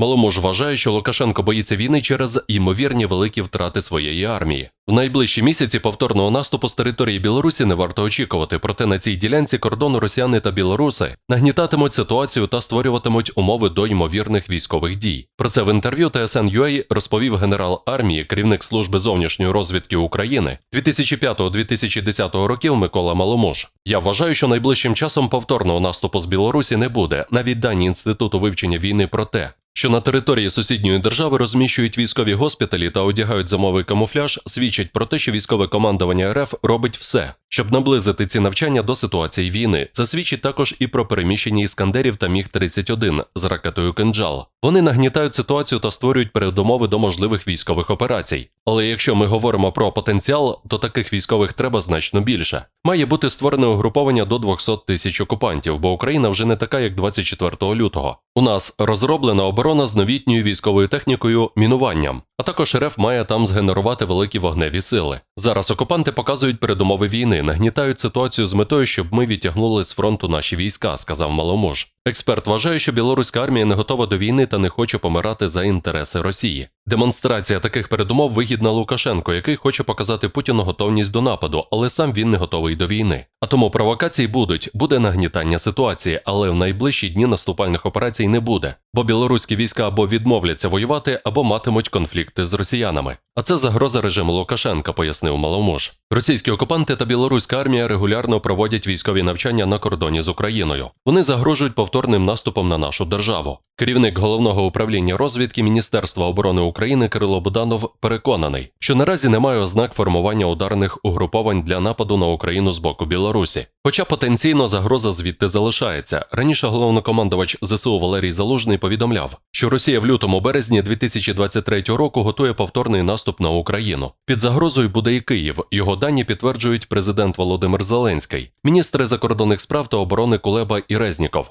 Маломуж вважає, що Лукашенко боїться війни через ймовірні великі втрати своєї армії. В найближчі місяці повторного наступу з території Білорусі не варто очікувати, проте на цій ділянці кордону росіяни та білоруси нагнітатимуть ситуацію та створюватимуть умови до ймовірних військових дій. Про це в інтерв'ю TSN.ua розповів генерал армії, керівник служби зовнішньої розвідки України 2005-2010 років Микола Маломуж. Я вважаю, що найближчим часом повторного наступу з Білорусі не буде. Навіть дані інституту вивчення війни про те, що на території сусідньої держави розміщують військові госпіталі та одягають зимовий камуфляж, свідчить про те, що військове командування РФ робить все, щоб наблизити ці навчання до ситуації війни. Це свідчить також і про переміщення іскандерів та міг 31 з ракетою «Кинджал». Вони нагнітають ситуацію та створюють передумови до можливих військових операцій. Але якщо ми говоримо про потенціал, то таких військових треба значно більше. Має бути створене угруповання до 200 тисяч окупантів, бо Україна вже не така, як 24 лютого. У нас розроблена оборона з новітньою військовою технікою мінуванням. А також РФ має там згенерувати великі вогневі сили. Зараз окупанти показують передумови війни, нагнітають ситуацію з метою, щоб ми відтягнули з фронту наші війська, сказав Маломуж. Експерт вважає, що білоруська армія не готова до війни та не хоче помирати за інтереси Росії. Демонстрація таких передумов вигідна Лукашенко, який хоче показати Путіну готовність до нападу, але сам він не готовий до війни. А тому провокації будуть, буде нагнітання ситуації, але в найближчі дні наступальних операцій не буде, бо білоруські війська або відмовляться воювати, або матимуть конфлікти з росіянами. А це загроза режиму Лукашенка, пояснив Маломуж. Російські окупанти та білоруська армія регулярно проводять військові навчання на кордоні з Україною. Вони загрожують повторним наступом на нашу державу. Керівник головного управління розвідки Міністерства оборони України Кирило Буданов переконаний, що наразі немає ознак формування ударних угруповань для нападу на Україну з боку Білорусі. Хоча потенційно загроза звідти залишається. Раніше головнокомандувач ЗСУ Валерій Залужний повідомляв, що Росія в лютому березні 2023 року готує повторний наступ на Україну. Під загрозою буде і Київ. Його дані підтверджують президент Володимир Зеленський, міністри закордонних справ та оборони Кулеба і Резніков.